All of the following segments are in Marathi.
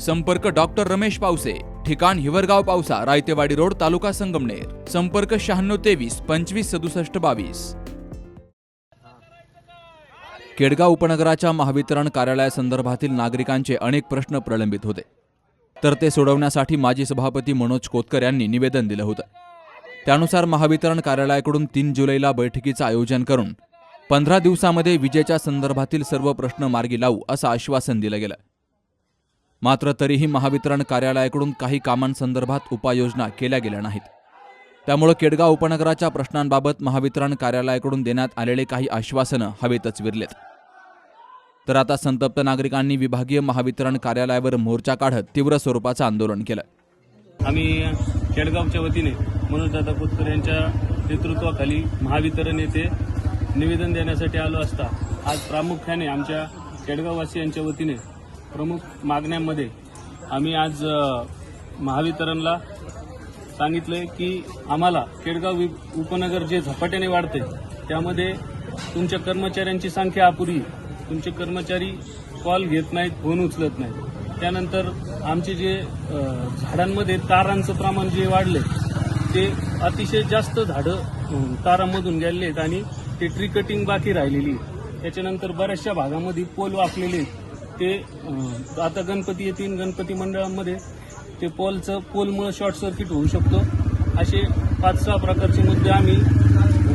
संपर्क डॉक्टर रमेश पावसे ठिकाण हिवरगाव पावसा रायतेवाडी रोड तालुका संगमनेर. संपर्क शहाण्णव तेवीस पंचवीस सदुसष्ट बावीस. केडगाव उपनगराच्या महावितरण कार्यालयासंदर्भातील नागरिकांचे अनेक प्रश्न प्रलंबित होते. तर ते सोडवण्यासाठी माजी सभापती मनोज कोतकर यांनी निवेदन दिलं होतं. त्यानुसार महावितरण कार्यालयाकडून तीन जुलैला बैठकीचं आयोजन करून पंधरा दिवसामध्ये विजेच्या संदर्भातील सर्व प्रश्न मार्गी लावू असं आश्वासन दिलं गेलं. मात्र तरीही महावितरण कार्यालयाकडून काही कामांसंदर्भात उपाययोजना केल्या गेल्या नाहीत. त्यामुळे केडगाव उपनगराच्या प्रश्नांबाबत महावितरण कार्यालयाकडून देण्यात आलेले काही आश्वासनं हवेतच विरलेत. तर आता संतप्त नागरिकांनी विभागीय महावितरण कार्यालयावर मोर्चा काढत तीव्र स्वरूपाचं आंदोलन केलं. आम्ही केडगावच्या वतीने मनोजदादा खोतकर यांच्या नेतृत्वाखाली महावितरण येथे निवेदन देण्यासाठी आलो असता आज प्रामुख्याने आमच्या केडगाववासियांच्या वतीने प्रमुख मागण्यांमध्ये आम्ही आज महावितरणला सांगितलंय की आम्हाला केडगाव उपनगर जे झपाट्याने वाढते त्यामध्ये तुमच्या कर्मचाऱ्यांची संख्या अपुरी तुमचे कर्मचारी कॉल घेत नाहीत फोन उचलत नाहीत त्यानंतर आमचे जे झाडांमध्ये तारांचं प्रमाण जे वाढले ते अतिशय जास्त झाडं तारामधून तारांमधून गेलेले आहेत आणि ते ट्री कटिंग बाकी राहिलेली आहे. त्याच्यानंतर बऱ्याचशा भागामध्ये पोल वाकलेले आहेत. ते आता गणपती येतील गणपती मंडळामध्ये ते पोलचं पोलमुळे शॉर्ट सर्किट होऊ शकतो. असे पाच सहा प्रकारचे मुद्दे आम्ही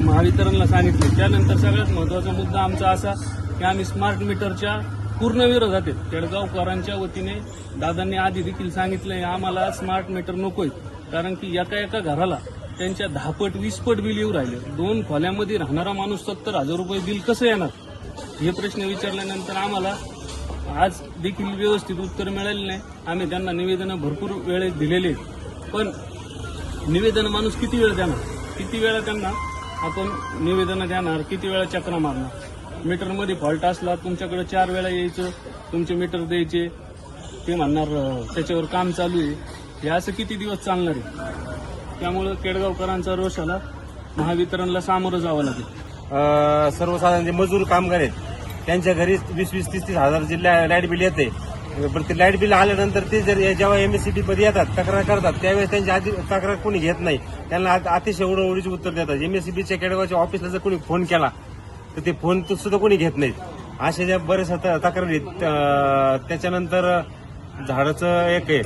महावितरणला सांगितले. त्यानंतर सगळ्यात महत्त्वाचा मुद्दा आमचा असा की आम्ही स्मार्ट मीटरच्या पूर्ण विरोधात आहेत. केडगावकरांच्या वतीने दादांनी आधी देखील सांगितलं आहे आम्हाला स्मार्ट मीटर नकोय. कारण की एका एका घराला त्यांच्या दहापट वीसपट बिल येऊ राहिले. दोन खोल्यामध्ये राहणारा माणूस सत्तर हजार रुपये बिल कसं येणार? हे प्रश्न विचारल्यानंतर आम्हाला आज देखील व्यवस्थित उत्तर मिळाले नाही. आम्ही त्यांना निवेदनं भरपूर वेळेत दिलेले आहेत. पण निवेदन माणूस किती वेळ देणार? किती वेळा त्यांना आपण निवेदनं देणार? किती वेळा चक्रा मारणार? मीटरमध्ये फॉल्ट असला तुमच्याकडे चार वेळा यायचं तुमचे मीटर द्यायचे ते म्हणणार त्याच्यावर काम चालू आहे. हे असं किती दिवस चालणार आहे? त्यामुळं केडगावकरांचा रोष आला. महावितरणला सामोरं जावं लागेल. सर्वसाधारण जे मजूर कामगार आहेत त्यांच्या घरी वीस वीस तीस तीस हजार लाइट बिल येते. पण ते लाइट बिल आल्यानंतर ते जर जेव्हा एमएससीबी मध्ये येतात तक्रार करतात त्यावेळेस त्यांची आधी तक्रार कोणी घेत नाही. त्यांना अतिशय उडवडीचे उत्तर देतात. एमएससीबीच्या केडगावच्या ऑफिसला जर कोणी फोन केला तर ते फोन तो सुद्धा कोणी घेत नाहीत. अशा ज्या बऱ्याचशा तक्रारी आहेत त्याच्यानंतर झाडाचं एक आहे.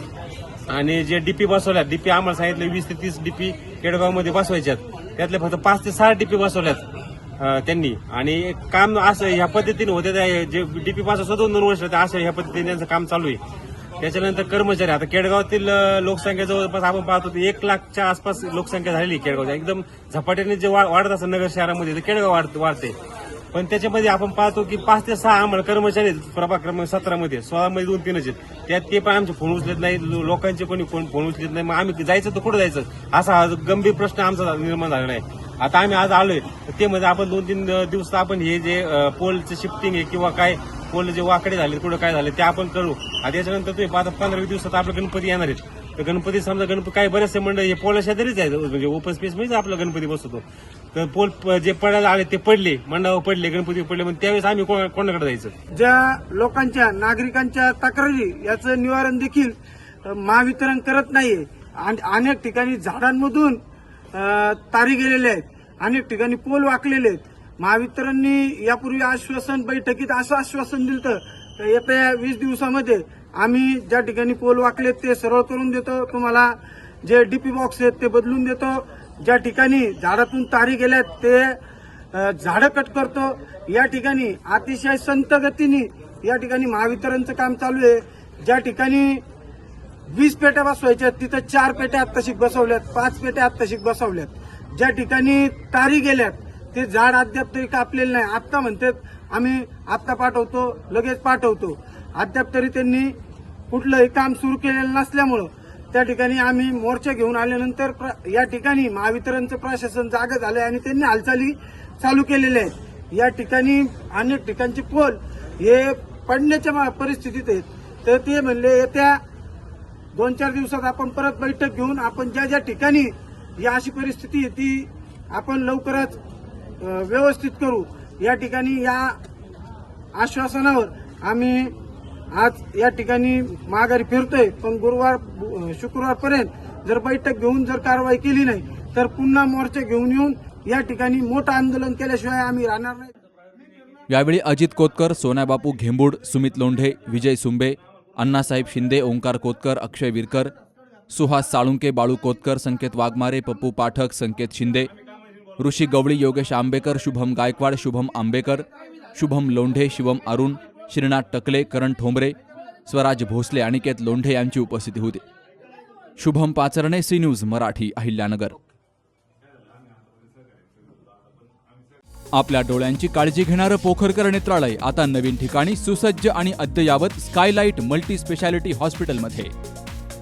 आणि जे डीपी बसवल्यात डीपी आम्हाला सांगितलं वीस ते तीस डीपी केडगावमध्ये बसवायच्यात. त्यातले फक्त पाच ते सहा डीपी बसवल्यात. त्यांनी. आणि काम असं ह्या पद्धतीने होते जे डीपी पास असं दोन दोन वर्ष होते असं ह्या पद्धतीने त्यांचं काम चालू आहे. त्याच्यानंतर कर्मचारी आता केडगावातील लोकसंख्या जवळपास आपण पाहतो एक लाखच्या आसपास लोकसंख्या झालेली केडगावच्या एकदम झपाट्याने जे वाढत असं नगर शहरामध्ये तर केडगाव वाढ- वाढते. पण त्याच्यामध्ये आपण पाहतो की पाच ते सहा आम्हाला कर्मचारी प्रभाग क्रमांक सतरामध्ये सोळामध्ये दोन तीनच आहेत. त्यात ते पण आमचे फोन उचलत नाही लोकांचे कोणी फोन फोन उचलत नाही. मग आम्ही जायचं तर कुठं जायचं? असा गंभीर प्रश्न आमचा निर्माण झालेला आहे. आता आम्ही आज आलोय. ते म्हणजे आपण दोन तीन दिवस आपण हे जे पोलचं शिफ्टिंग आहे किंवा काय पोल जे वाकडे झाले कुठं काय झालं ते आपण करू. आणि त्याच्यानंतर तुम्ही पाच पंधरा दिवसात आपलं गणपती येणार आहेत. तर गणपती समजा गणपती काही बरेचसे मंडळ हे पोला शेजारीच आहे म्हणजे ओपन स्पेस आपला गणपती बसवतो. तर पोल प- जे पडायला आले ते पडले मंडळावर पडले गणपती पडले म्हणजे त्यावेळेस आम्ही कोणाकडे जायचं? ज्या लोकांच्या नागरिकांच्या तक्रारी याचं निवारण देखील महावितरण करत नाहीये. आणि अनेक ठिकाणी झाडांमधून तारी गेलेले आहेत. अनेक ठिकाणी पोल वाकलेले आहेत. महावितरणनी यापूर्वी आश्वासन बैठकीत असं आश्वासन दिलं तर येत्या वीस दिवसामध्ये आम्ही ज्या ठिकाणी पोल वाकलेत ते सरळ करून देतो. तुम्हाला जे डीपी बॉक्स आहेत ते बदलून देतो. ज्या ठिकाणी झाडातून तारी गेल्यात ते झाडं कट करतो. या ठिकाणी अतिशय संत गतीने या ठिकाणी महावितरणचं काम चालू आहे. ज्या ठिकाणी वीस पेट्या बसवायच्या तिथं चार पेट्या आत्ताशिक बसवल्यात पाच पेट्या आत्ताशिक बसवल्यात. ज्या ठिकाणी तारी गेल्यात ते झाड अद्याप तरी कापलेलं नाही. आत्ता म्हणतात आम्ही आत्ता पाठवतो लगेच पाठवतो. अद्याप तरी त्यांनी कुठलंही काम सुरू केलेलं नसल्यामुळं त्या ठिकाणी आम्ही मोर्चा घेऊन आल्यानंतर प्र- या ठिकाणी महावितरणचं प्रशासन जागा झालंय आणि त्यांनी हालचाली चालू केलेल्या आहेत. या ठिकाणी अनेक ठिकाणचे पोल हे पडण्याच्या परिस्थितीत आहेत. तर ते म्हणले येत्या दोन चार दिवसात आपण परत बैठक घेऊन आपण ज्या ज्या ठिकाणी या अशी परिस्थिती आहे ती आपण लवकरच व्यवस्थित करू. या ठिकाणी या आश्वासनावर आम्ही आज या ठिकाणी माघारी फिरतोय. पण गुरुवार शुक्रवारपर्यंत जर बैठक घेऊन जर कारवाई केली नाही तर पुन्हा मोर्चा घेऊन येऊन या ठिकाणी मोठं आंदोलन केल्याशिवाय आम्ही राहणार नाही. यावेळी अजित कोतकर सोन्याबापू घेंबूड सुमित लोंढे विजय सुंबे अण्णासाहेब शिंदे ओंकार कोतकर अक्षय विरकर सुहास साळुंके बाळू कोतकर संकेत वाघमारे पप्पू पाठक संकेत शिंदे ऋषी गवळी योगेश आंबेकर शुभम गायकवाड शुभम आंबेकर शुभम लोंढे शिवम अरुण श्रीनाथ टकले करण ठोंबरे स्वराज भोसले अनिकेत लोंढे यांची उपस्थिती होती. Shubham Pacharne C news Marathi Ahilyanagar. आपल्या डोळ्यांची काळजी घेणारं पोखरकर नेत्रालय आता नवीन ठिकाणी सुसज्ज आणि अद्ययावत स्कायलाइट मल्टी स्पेशालिटी हॉस्पिटलमध्ये.